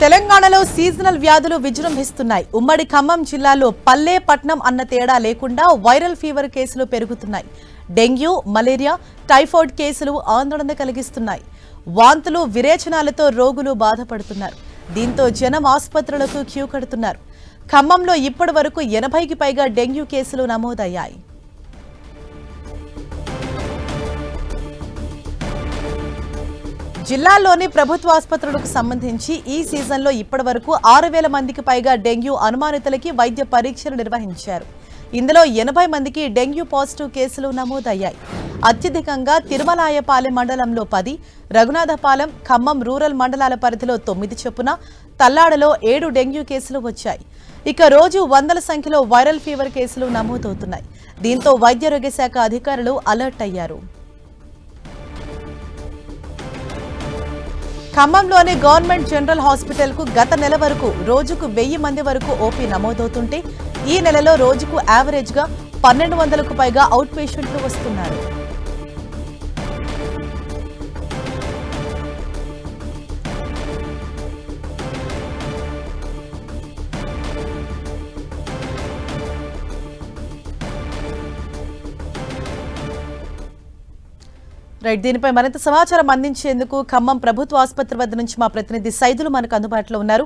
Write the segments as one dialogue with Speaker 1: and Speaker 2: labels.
Speaker 1: తెలంగాణలో సీజనల్ వ్యాధులు విజృంభిస్తున్నాయి. ఉమ్మడి ఖమ్మం జిల్లాలో పల్లె పట్నం అన్న తేడా లేకుండా వైరల్ ఫీవర్ కేసులు పెరుగుతున్నాయి. డెంగ్యూ మలేరియా టైఫాయిడ్ కేసులు ఆందోళన కలిగిస్తున్నాయి. వాంతులు విరేచనాలతో రోగులు బాధపడుతున్నారు. దీంతో జనం ఆసుపత్రులకు క్యూ కడుతున్నారు. ఖమ్మంలో ఇప్పటి వరకు ఎనభైకి పైగా డెంగ్యూ కేసులు నమోదయ్యాయి. జిల్లాలోని ప్రభుత్వ ఆసుపత్రులకు సంబంధించి ఈ సీజన్లో ఇప్పటి వరకు ఆరు వేల మందికి పైగా డెంగ్యూ అనుమానితులకి వైద్య పరీక్షలు నిర్వహించారు. ఇందులో ఎనభై మందికి డెంగ్యూ పాజిటివ్ కేసులు నమోదయ్యాయి. అత్యధికంగా తిరుమలాయపాలెం మండలంలో పది రఘునాథపాలెం ఖమ్మం రూరల్ మండలాల పరిధిలో తొమ్మిది చొప్పున తల్లాడలో ఏడు డెంగ్యూ కేసులు వచ్చాయి. ఇక రోజు వందల సంఖ్యలో వైరల్ ఫీవర్ కేసులు నమోదవుతున్నాయి. దీంతో వైద్యారోగ్య శాఖ అధికారులు అలర్ట్ అయ్యారు. ఖమ్మంలోని గవర్నమెంట్ జనరల్ హాస్పిటల్కు గత నెల వరకు రోజుకు వెయ్యి మంది వరకు ఓపీ నమోదవుతుంటే ఈ నెలలో రోజుకు యావరేజ్గా పన్నెండు వందలకు పైగా అవుట్ పేషెంట్లు వస్తున్నారు. రైట్ దీనిపై మరింత సమాచారం అందించేందుకు ఖమ్మం ప్రభుత్వ ఆసుపత్రి వద్ద నుంచి మా ప్రతినిధి సైదులు మనకు అందుబాటులో ఉన్నారు.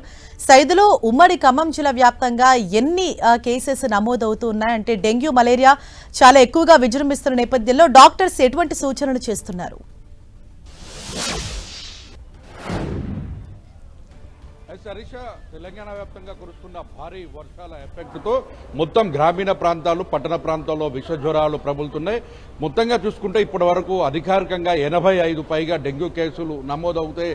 Speaker 1: సైదులు ఉమ్మడి ఖమ్మం జిల్లా వ్యాప్తంగా ఎన్ని కేసెస్ నమోదవుతూ ఉన్నాయంటే డెంగ్యూ మలేరియా చాలా ఎక్కువగా విజృంభిస్తున్న నేపథ్యంలో డాక్టర్స్ ఎటువంటి సూచనలు చేస్తున్నారు?
Speaker 2: అయితే హరీష తెలంగాణ వ్యాప్తంగా కురుస్తున్న భారీ వర్షాల ఎఫెక్ట్తో మొత్తం గ్రామీణ ప్రాంతాలు పట్టణ ప్రాంతాల్లో విష జ్వరాలు ప్రబలుతున్నాయి. మొత్తంగా చూసుకుంటే ఇప్పటి వరకు అధికారికంగా ఎనభై ఐదు పైగా డెంగ్యూ కేసులు నమోదవుతాయి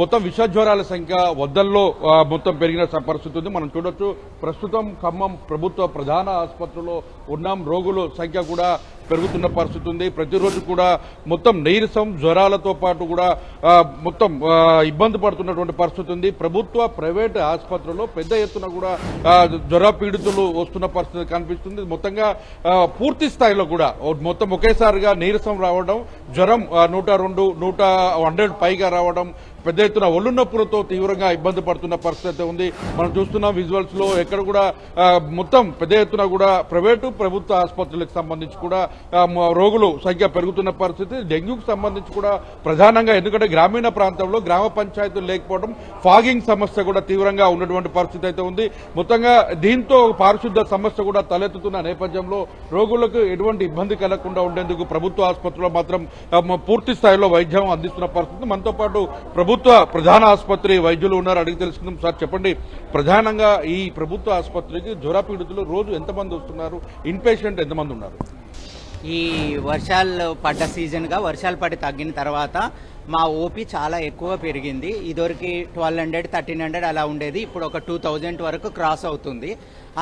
Speaker 2: మొత్తం విష జ్వరాల సంఖ్య వద్దల్లో మొత్తం పెరిగిన పరిస్థితి ఉంది. మనం చూడొచ్చు ప్రస్తుతం ఖమ్మం ప్రభుత్వ ప్రధాన ఆసుపత్రిలో ఉన్నాం. రోగుల సంఖ్య కూడా పెరుగుతున్న పరిస్థితి ఉంది. ప్రతిరోజు కూడా మొత్తం నీరసం జ్వరాలతో పాటు కూడా మొత్తం ఇబ్బంది పడుతున్నటువంటి పరిస్థితి ఉంది. ప్రభుత్వ ప్రైవేట్ ఆసుపత్రుల్లో పెద్ద ఎత్తున కూడా జ్వర పీడితులు వస్తున్న పరిస్థితి కనిపిస్తుంది. మొత్తంగా పూర్తి స్థాయిలో కూడా మొత్తం ఒకేసారిగా నీరసం రావడం జ్వరం నూట రెండు నూట హండ్రెడ్ పైగా రావడం పెద్ద ఎత్తున ఒళ్ళు నొప్పులతో తీవ్రంగా ఇబ్బంది పడుతున్న పరిస్థితి ఉంది. మనం చూస్తున్నాం విజువల్స్లో ఎక్కడ కూడా మొత్తం పెద్ద ఎత్తున కూడా ప్రైవేటు ప్రభుత్వ ఆసుపత్రులకు సంబంధించి కూడా రోగులు సంఖ్య పెరుగుతున్న పరిస్థితి. డెంగ్యూకి సంబంధించి కూడా ప్రధానంగా ఎందుకంటే గ్రామీణ ప్రాంతంలో గ్రామ పంచాయతీలు లేకపోవడం ఫాగింగ్ సమస్య కూడా తీవ్రంగా ఉన్నటువంటి పరిస్థితి అయితే ఉంది. మొత్తంగా దీంతో పారిశుద్ధ సమస్య కూడా తలెత్తుతున్న నేపథ్యంలో రోగులకు ఎటువంటి ఇబ్బంది కలగకుండా ఉండేందుకు ప్రభుత్వ ఆసుపత్రిలో మాత్రం పూర్తి స్థాయిలో వైద్యం అందిస్తున్న పరిస్థితి. మనతో పాటు ప్రభుత్వ ప్రధాన ఆసుపత్రి వైద్యులు ఉన్నారు. అడిగి తెలుసుకుందాం సార్ చెప్పండి. ప్రధానంగా ఈ ప్రభుత్వ ఆసుపత్రికి జ్వర పీడితులు రోజు ఎంతమంది వస్తున్నారు? ఇన్పేషెంట్ ఎంతమంది ఉన్నారు?
Speaker 3: ఈ వర్షాలు పడ్డ సీజన్గా వర్షాలు పడి తగ్గిన తర్వాత మా ఓపీ చాలా ఎక్కువ పెరిగింది. ఇదివరకు ట్వెల్వ్ హండ్రెడ్ థర్టీన్ హండ్రెడ్ అలా ఉండేది. ఇప్పుడు ఒక టూ థౌజండ్ వరకు క్రాస్ అవుతుంది.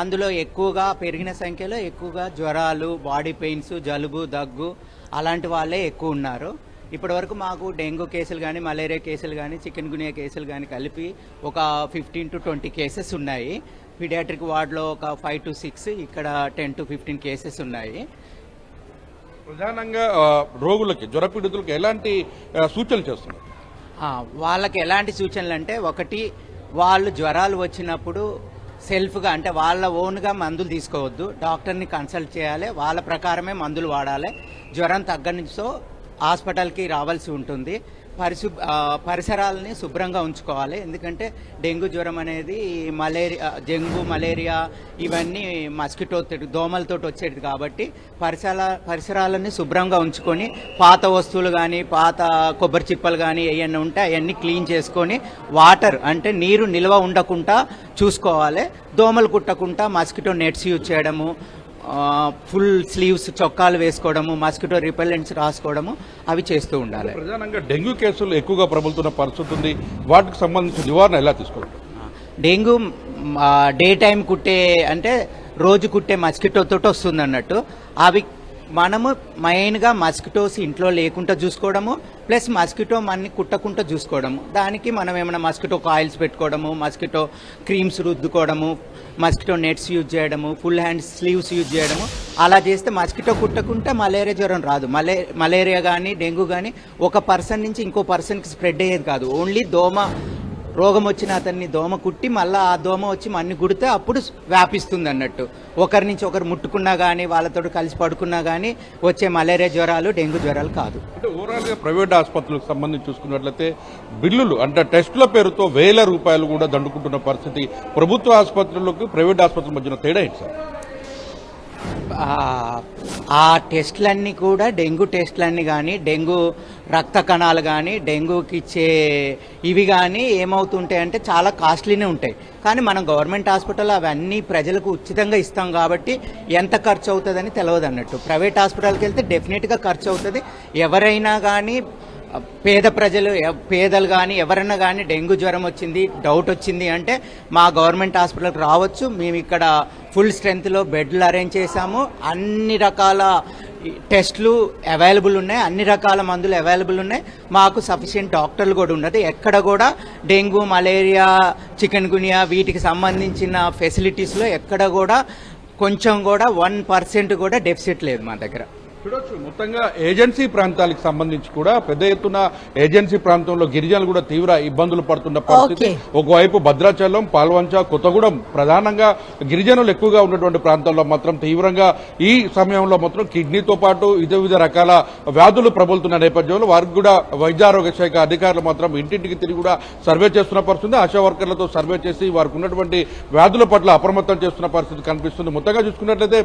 Speaker 3: అందులో ఎక్కువగా పెరిగిన సంఖ్యలో ఎక్కువగా జ్వరాలు బాడీ పెయిన్స్ జలుబు దగ్గు అలాంటి వాళ్ళే ఎక్కువ ఉన్నారు. ఇప్పటివరకు మాకు డెంగ్యూ కేసులు కానీ మలేరియా కేసులు కానీ చికెన్ గునియా కేసులు కానీ కలిపి ఒక ఫిఫ్టీన్ టు ట్వంటీ కేసెస్ ఉన్నాయి. పీడియాట్రిక్ వార్డులో ఒక ఫైవ్ టు సిక్స్ ఇక్కడ టెన్ టు ఫిఫ్టీన్ కేసెస్ ఉన్నాయి.
Speaker 2: ప్రధానంగా రోగులకి జ్వరపీడితులకు ఎలాంటి సూచనలు చేస్తున్నారు?
Speaker 3: వాళ్ళకి ఎలాంటి సూచనలు అంటే ఒకటి వాళ్ళు జ్వరాలు వచ్చినప్పుడు సెల్ఫ్గా అంటే వాళ్ళ ఓన్గా మందులు తీసుకోవద్దు. డాక్టర్ని కన్సల్ట్ చేయాలి. వాళ్ళ ప్రకారమే మందులు వాడాలి. జ్వరం తగ్గనిచో హాస్పిటల్కి రావాల్సి ఉంటుంది. పరిశు పరిసరాలని శుభ్రంగా ఉంచుకోవాలి. ఎందుకంటే డెంగ్యూ జ్వరం అనేది మలేరియా డెంగ్యూ మలేరియా ఇవన్నీ మస్కిటో దోమలతో వచ్చేది కాబట్టి పరిసర పరిసరాలని శుభ్రంగా ఉంచుకొని పాత వస్తువులు కానీ పాత కొబ్బరి చిప్పలు కానీ ఏవన్నీ ఉంటే అవన్నీ క్లీన్ చేసుకొని వాటర్ అంటే నీరు నిల్వ ఉండకుండా చూసుకోవాలి. దోమలు కుట్టకుండా మస్కిటో నెట్స్ యూజ్ చేయడము ఫుల్ స్లీవ్స్ చొక్కాలు వేసుకోవడము మస్కిటో రిపెల్లెంట్స్ రాసుకోవడము అవి చేస్తూ ఉండాలి.
Speaker 2: ప్రధానంగా డెంగ్యూ కేసులు ఎక్కువగా ప్రబలుతున్న పరిస్థితి ఉంది. వాటికి సంబంధించిన నివారణ ఎలా తీసుకోవాలి?
Speaker 3: డెంగ్యూ డే టైం కుట్టే అంటే రోజు కుట్టే మస్కిటోతో వస్తుంది అన్నట్టు అవి మనము మెయిన్గా మస్కిటోస్ ఇంట్లో లేకుండా చూసుకోవడము ప్లస్ మస్కిటో మనని కుట్టకుండా చూసుకోవడము. దానికి మనం ఏమైనా మస్కిటో కాయిల్స్ పెట్టుకోవడము మస్కిటో క్రీమ్స్ రుద్దుకోవడము మస్కిటో నెట్స్ యూజ్ చేయడము ఫుల్ హ్యాండ్ స్లీవ్స్ యూజ్ చేయడము. అలా చేస్తే మస్కిటో కుట్టకుంటే మలేరియా జ్వరం రాదు. మలే మలేరియా కానీ డెంగ్యూ కానీ ఒక పర్సన్ నుంచి ఇంకో పర్సన్కి స్ప్రెడ్ అయ్యేది కాదు. ఓన్లీ దోమ రోగం వచ్చిన అతన్ని దోమ కుట్టి మళ్ళీ ఆ దోమ వచ్చి మన్ని కుడితే అప్పుడు వ్యాపిస్తుంది అన్నట్టు ఒకరి నుంచి ఒకరు ముట్టుకున్నా కానీ వాళ్ళతో కలిసి పడుకున్నా కానీ వచ్చే మలేరియా జ్వరాలు డెంగ్యూ జ్వరాలు కాదు.
Speaker 2: అంటే ప్రైవేట్ ఆసుపత్రులకు సంబంధించి చూసుకున్నట్లయితే బిల్లులు అంటే టెస్టుల పేరుతో వేల రూపాయలు కూడా దండుకుంటున్న పరిస్థితి ప్రభుత్వ ఆసుపత్రులకు ప్రైవేట్ ఆసుపత్రుల మధ్యన తేడా ఏంటి సార్?
Speaker 3: ఆ- టెస్టులన్నీ టెస్ట్లన్నీ కూడా డెంగ్యూ టెస్ట్లన్నీ కానీ డెంగ్యూ రక్త కణాలు కానీ డెంగ్యూకి ఇచ్చే ఇవి కానీ ఏమవుతుంటాయి అంటే చాలా కాస్ట్లీనే ఉంటాయి. కానీ మనం గవర్నమెంట్ హాస్పిటల్ అవన్నీ ప్రజలకు ఉచితంగా ఇస్తాం కాబట్టి ఎంత ఖర్చు అవుతుందని తెలియదు అన్నట్టు ప్రైవేట్ హాస్పిటల్కి వెళ్తే డెఫినెట్గా ఖర్చు అవుతుంది ఎవరైనా కానీ పేద ప్రజలు ఎవ- పేదలు కానీ ఎవరైనా కానీ డెంగ్యూ జ్వరం వచ్చింది డౌట్ వచ్చింది అంటే మా గవర్నమెంట్ హాస్పిటల్కి రావచ్చు. మేము ఇక్కడ ఫుల్ స్ట్రెంత్లో బెడ్లు అరేంజ్ చేశాము. అన్ని రకాల టెస్ట్లు అవైలబుల్ ఉన్నాయి. అన్ని రకాల మందులు అవైలబుల్ ఉన్నాయి. మాకు సఫిషియెంట్ డాక్టర్లు కూడా ఉన్నది. ఎక్కడ కూడా డెంగ్యూ మలేరియా చికెన్ గునియా వీటికి సంబంధించిన ఫెసిలిటీస్లో ఎక్కడ కూడా కొంచెం కూడా వన్ పర్సెంట్ కూడా డెఫిసిట్ లేదు మా దగ్గర.
Speaker 2: చూడొచ్చు. మొత్తంగా ఏజెన్సీ ప్రాంతాలకు సంబంధించి కూడా పెద్ద ఎత్తున ఏజెన్సీ ప్రాంతంలో గిరిజనులు కూడా తీవ్ర ఇబ్బందులు పడుతున్న పరిస్థితి. ఒకవైపు భద్రాచలం పాల్వంచ కొత్తగూడెం ప్రధానంగా గిరిజనులు ఎక్కువగా ఉన్నటువంటి ప్రాంతాల్లో మాత్రం తీవ్రంగా ఈ సమయంలో మాత్రం కిడ్నీతో పాటు ఇతర వివిధ రకాల వ్యాధులు ప్రబలుతున్న నేపథ్యంలో వారికి కూడా వైద్య ఆరోగ్య శాఖ అధికారులు మాత్రం ఇంటింటికి తిరిగి కూడా సర్వే చేస్తున్న పరిస్థితి ఆశా వర్కర్లతో సర్వే చేసి వారికి ఉన్నటువంటి వ్యాధుల పట్ల అప్రమత్తం చేస్తున్న పరిస్థితి కనిపిస్తుంది. మొత్తంగా చూసుకున్నట్లయితే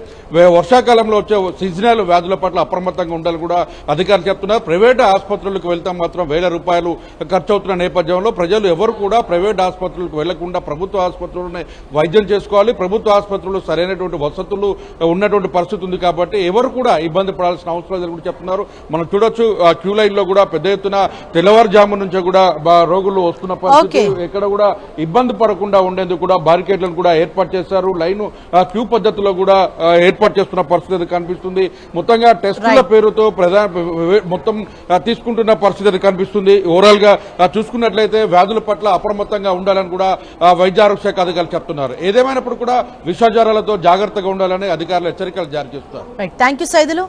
Speaker 2: వర్షాకాలంలో వచ్చే సీజనల్ వ్యాధుల పట్ల అప్రమత్తంగా ఉండాలని కూడా అధికారులు చెప్తున్నారు ప్రైవేట్ ఆసుపత్రులకు వెళ్తాం మాత్రం వేల రూపాయలు ఖర్చు అవుతున్న నేపథ్యంలో ప్రజలు ఎవరు కూడా ప్రైవేట్ ఆసుపత్రులకు వెళ్ళకుండా ప్రభుత్వ ఆసుపత్రులనే వైద్యం చేసుకోవాలి. ప్రభుత్వ ఆసుపత్రులు సరైనటువంటి వసతులు ఉన్నటువంటి పరిస్థితి ఉంది కాబట్టి ఎవరు కూడా ఇబ్బంది పడాల్సిన అవసరం లేదని కూడా చెప్తున్నారు. మనం చూడొచ్చు ఆ క్యూ లైన్లో కూడా పెద్ద ఎత్తున తెల్లవారుజాము నుంచి కూడా రోగులు వస్తున్న పరిస్థితి. ఎక్కడ కూడా ఇబ్బంది పడకుండా ఉండేందుకు కూడా బారికేడ్లను కూడా ఏర్పాటు చేశారు. లైన్ క్యూ పద్ధతిలో కూడా ఏర్పాటు చేస్తున్న పరిస్థితి కనిపిస్తుంది. మొత్తంగా టెస్టుల. పేరుతో ప్రధాన మొత్తం తీసుకుంటున్న పరిస్థితి కనిపిస్తుంది. ఓవరాల్గా చూసుకున్నట్లయితే వ్యాధుల పట్ల అప్రమత్తంగా ఉండాలని కూడా ఆ, వైద్య ఆరోగ్య శాఖ అధికారులు చెప్తున్నారు. ఏదేమైనప్పుడు కూడా విషాజారాలతో జాగ్రత్తగా ఉండాలని అధికారులు హెచ్చరికలు జారీ చేస్తారు
Speaker 1: థ్యాంక్ యూ సైదులు